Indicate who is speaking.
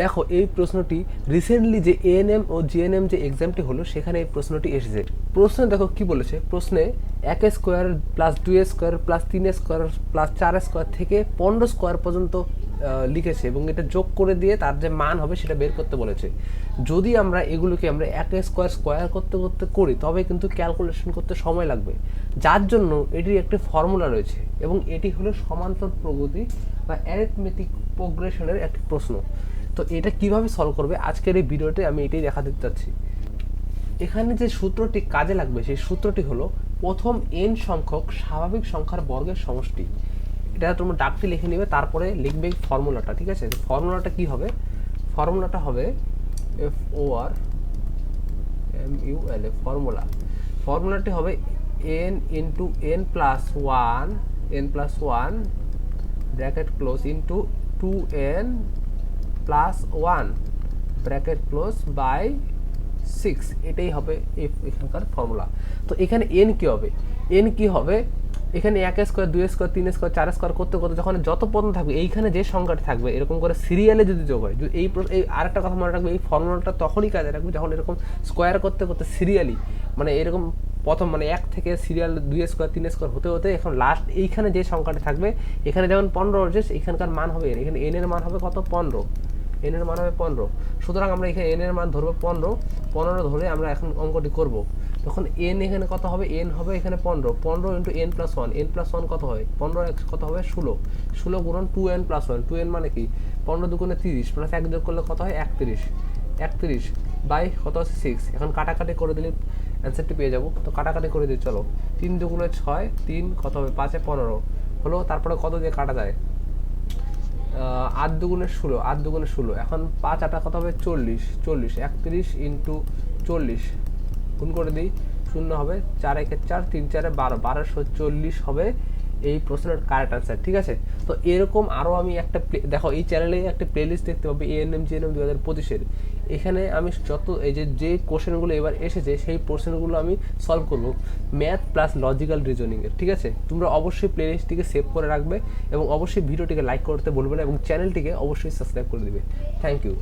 Speaker 1: দেখো, এই প্রশ্নটি রিসেন্টলি যে এএনএম ও জিএনএম যে এক্সামটি হলো, সেখানে এই প্রশ্নটি এসেছে। প্রশ্নে দেখো কি বলেছে? প্রশ্নে এক স্কোয়ার প্লাস দুই স্কোয়ার প্লাস তিন স্কোয়ার প্লাস চার স্কোয়ার থেকে পনেরো স্কোয়ার পর্যন্ত লিখেছে এবং এটা যোগ করে দিয়ে তার যে মান হবে সেটা বের করতে বলেছে। যদি আমরা এগুলোকে আমরা এক স্কোয়ার স্কোয়ার করতে করতে করি, তবে কিন্তু ক্যালকুলেশন করতে সময় লাগবে। যার জন্য এটির একটি ফর্মুলা রয়েছে এবং এটি হলো সমান্তর প্রগতি বা অ্যারিথমেটিক প্রোগ্রেশনের একটি প্রশ্ন। তো এটা কীভাবে সলভ করবে? আজকের এই ভিডিওতে আমি এটাই দেখা দেখাতে চাচ্ছি। এখানে যে সূত্রটি কাজে লাগবে, সেই সূত্রটি হলো প্রথম এন সংখ্যক স্বাভাবিক সংখ্যার বর্গের সমষ্টি। এটা তোমরা ডাকটি লিখে নেবে, তারপরে লিখবে ফর্মুলাটা ঠিক আছে? ফর্মুলাটা কি হবে? ফর্মুলাটা হবে F O R M U L A formula ফর্মুলাটি হবে N into N plus one N plus one bracket close into two N plus one bracket close by six এটাই হবে এখানকার ফর্মুলা তো এখানে এন কি হবে? এন কি হবে? এখানে এক স্কোয়ার দুই স্কোয়ার তিন স্কোয়ার চার স্কোয়ার করতে করতে যখন যত পর্যন্ত থাকবে, এইখানে যে সংখ্যাটা থাকবে, এরকম করে সিরিয়ালে যদি যোগ হয় এই এই আরেকটা কথা মনে রাখবে, এই ফর্মুলাটা তখনই কাজে রাখবে যখন এরকম স্কোয়ার করতে করতে সিরিয়ালি মানে এরকম প্রথম মানে এক থেকে সিরিয়াল দুই স্কোয়ার তিন স্কোয়ার হতে হতে এখন লাস্ট এইখানে যে সংখ্যাটা থাকবে, এখানে যেমন পনেরো রয়েছে এখানকার মান হবে এখানে এন এর মান হবে কত? পনেরো। এন এর মান হবে পনেরো। সুতরাং আমরা এখানে এন এর মান ধরবো পনেরো। পনেরো ধরে আমরা এখন অঙ্কটি করব। তখন এন এখানে কত হবে? এন হবে এখানে পনেরো। পনেরো into N plus one N plus one কত হয়? পনেরো কত হবে? ষোলো। ষোলো গুণন two N plus one two N মানে কি? পনেরো দুগুণে তিরিশ প্লাস এক যোগ করলে কত হয়? একত্রিশ। একত্রিশ বাই কত আছে সিক্স এখন কাটাকাটি করে দিলে অ্যান্সারটি পেয়ে যাব। তো কাটাকাটি করে দিই, চলো। তিন দুগুণে ছয়, তিন কত হবে? পাঁচে পনেরো। হলো তারপরে কত দিয়ে কাটা যায়? আট দুগুণে ষোলো, আট দুগুণে ষোলো। এখন পাঁচ আটা কত হবে? চল্লিশ চল্লিশ, একত্রিশ ইন্টু চল্লিশ। গুণ করে দিই, শূন্য হবে চার একে চার, তিন চারে বারো। বারোশো চল্লিশ হবে এই প্রশ্নের কারেক্ট আনসার ঠিক আছে? তো এরকম আরও আমি একটা দেখো, এই চ্যানেলে একটা প্লেলিস্ট দেখতে পাবো এএনএম জিএনএম দু হাজার পঁচিশের। এখানে আমি যত এই যে যে কোশ্চেনগুলো এবার এসেছে, সেই কোশ্চেনগুলো আমি সলভ করব। ম্যাথ প্লাস লজিক্যাল রিজনিংয়ের ঠিক আছে? তোমরা অবশ্যই প্লেলিস্টটিকে সেভ করে রাখবে এবং অবশ্যই ভিডিওটিকে লাইক করতে বলবে না এবং চ্যানেলটিকে অবশ্যই সাবস্ক্রাইব করে দিবে। Thank you